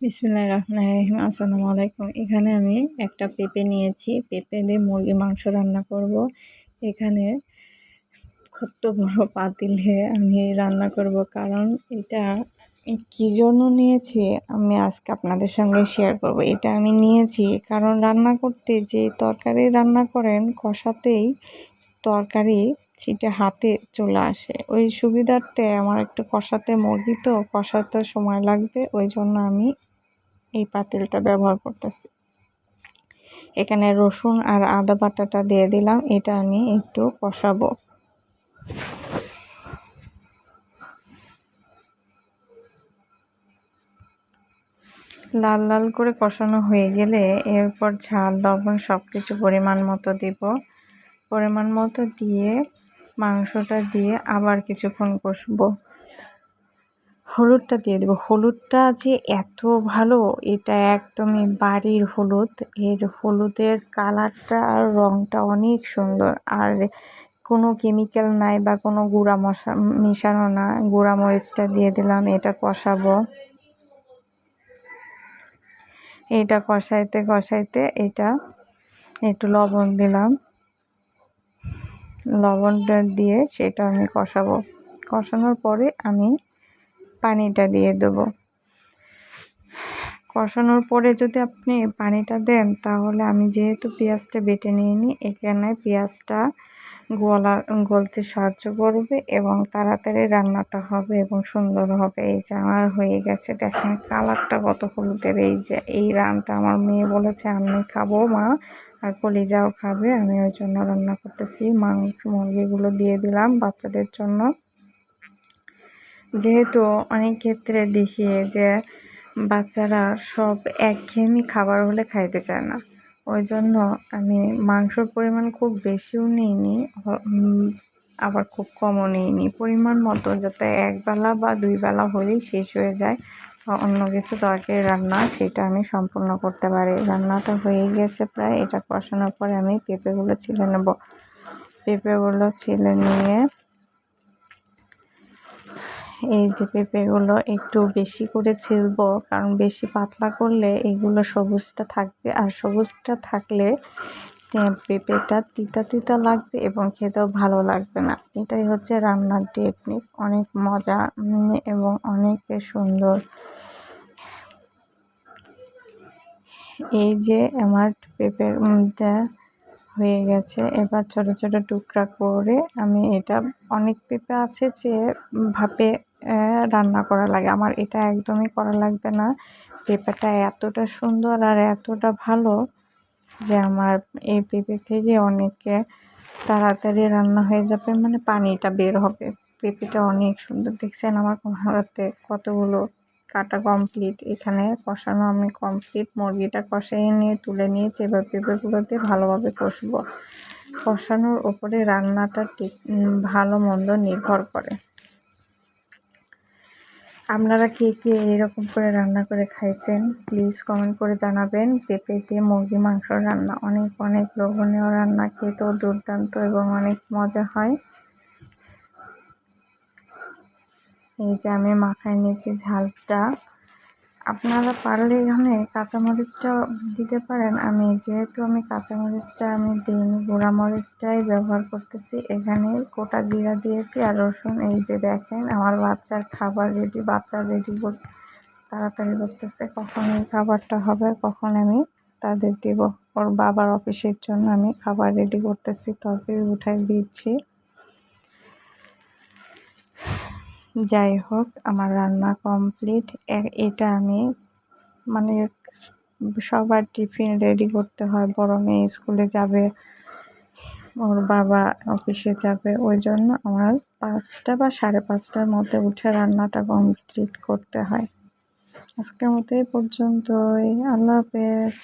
বিসমিল্লাহ রহমান রহিম। আসসালামু আলাইকুম। এখানে আমি একটা পেঁপে নিয়েছি। পেঁপে দিয়ে মুরগি মাংস রান্না করব। এখানে কত বড় পাতিলে আমি রান্না করব। কারণ এটা কী জন্য নিয়েছি আমি আজকে আপনাদের সঙ্গে শেয়ার করব। এটা আমি নিয়েছি কারণ রান্না করতে যে তরকারি রান্না করেন, কষাতেই তরকারি সেটা হাতে চলে আসে। ওই সুবিধার্থে আমার একটু কষাতে মুরগি তো, কষাতে সময় লাগবে, ওই জন্য আমি এই পাতিলটা ব্যবহার করতেছি। এখানে রসুন আর আদা বাটাটা দিয়ে দিলাম, এটা আমি একটু কষাবো। লাল লাল করে কষানো হয়ে গেলে এরপর ঝাল, লবণ সব কিছু পরিমাণ মতো দিব। পরিমাণ মতো দিয়ে মাংসটা দিয়ে আবার কিছুক্ষণ কষবো। হলুদটা দিয়ে দেবো। হলুদটা যে এত ভালো, এটা একদমই বাড়ির হলুদ। এর হলুদের কালারটা আর রঙটা অনেক সুন্দর। আর কোনো কেমিক্যাল নাই বা কোনো গুঁড়া মশা, মিশানো না। গুঁড়া মরিচটা দিয়ে দিলাম, এটা কষাবো। এটা কষাইতে কষাইতে এটা একটু লবণ দিলাম। লবণটা দিয়ে সেটা আমি কষাবো। কষানোর পরে আমি পানিটা দিয়ে দেবো। কষানোর পরে যদি আপনি পানিটা দেন, তাহলে আমি যেহেতু পেঁয়াজটা বেটে নিয়ে নিই এখানে পেঁয়াজটা গলা, গলতে সাহায্য করবে এবং তাড়াতাড়ি রান্নাটা হবে এবং সুন্দর হবে। এই যে আমার হয়ে গেছে। দেখেন কালারটা কত হলুদের। এই যে, এই রানটা আমার মেয়ে বলেছে, আমি খাব মা, আর কলিজাও খাবে। আমি ওই জন্য রান্না করতেছি। মাংস, মুরগিগুলো দিয়ে দিলাম বাচ্চাদের জন্য। যেহেতু অনেক ক্ষেত্রে দেখি যে বাচ্চারা সব একঘেয়েমি খাবার হলে খাইতে চায় না। ওই জন্য আমি মাংসর পরিমাণ খুব বেশিও নিইনি আবার খুব কমও নিইনি। পরিমাণ মতো যাতে একবেলা বা দুই বেলা হলেই শেষ হয়ে যায়, বা অন্য কিছু তরকারি রান্না, সেটা আমি সম্পূর্ণ করতে পারি। রান্নাটা হয়ে গেছে প্রায়, এটা কষানোর পরে আমি পেঁপেগুলো ছিলে নেব। পেঁপেগুলো ছিলে নিয়ে এই যে পেঁপেগুলো একটু বেশি করে ছিলবো, কারণ বেশি পাতলা করলে এগুলো সবুজটা থাকবে। আর সবুজটা থাকলে পেঁপেটা তিতা তিতা লাগবে এবং খেতেও ভালো লাগবে না। এটাই হচ্ছে রান্নার টেকনিক অনেক মজা এবং অনেক সুন্দর। এই যে আমার পেঁপের হয়ে গেছে। এবার ছোট ছোট টুকরা করে আমি এটা, অনেক পেঁপে আছে যে ভাপে রান্না করা লাগে। আমার এটা একদমই করা লাগবে না। পেঁপেটা এতটা সুন্দর আর এতটা ভালো যে আমার এই পেঁপে থেকে অনেকে তাড়াতাড়ি রান্না হয়ে যাবে মানে পানিটা বের হবে। পেঁপেটা অনেক সুন্দর। দেখছেন আমার হাতে কতগুলো কাটা কমপ্লিট এখানে কষানো আমি কমপ্লিট মুরগিটা কষাইয়ে নিয়ে, তুলে নিয়েছি এবার পেঁপেগুলোতে ভালোভাবে কষবো। কষানোর ওপরে রান্নাটা ঠিক ভালো মন্দ নির্ভর করে। আপনারা কে কে এরকম করে রান্না করে খাইছেন প্লিজ কমেন্ট করে জানাবেন। পেঁপে দিয়ে মুরগি মাংস রান্না, অনেক অনেক লোভনীয় রান্না, খেতেও দুর্দান্ত এবং অনেক মজা হয়। এই যে আমি মাখায় নিয়েছি ঝালটা। আপনারা পারলে এখানে কাঁচামরিচটা দিতে পারেন। আমি যেহেতু আমি কাঁচামরিচটা আমি দিইনি, গুঁড়া মরিচটাই ব্যবহার করতেছি। এখানে কোটা জিরা দিয়েছি আর রসুন, এই যে দেখেন আমার বাচ্চার খাবার রেডি বাচ্চা রেডি তাড়াতাড়ি করতেছে। কখন এই খাবারটা হবে, কখন আমি তাদের দেব। ওর বাবার অফিসের জন্য আমি খাবার রেডি করতেছি, তরকারি উঠাই দিচ্ছি। যাই হোক আমার রান্না কমপ্লিট এটা আমি মানে সবার টিফিন রেডি করতে হয়। বড় মেয়ে স্কুলে যাবে, ওর বাবা অফিসে যাবে। ওই জন্য আমার পাঁচটা বা সাড়ে পাঁচটার মধ্যে উঠে রান্নাটা কমপ্লিট করতে হয়। আজকের মতো এই পর্যন্তই। আল্লাহ হাফেজ।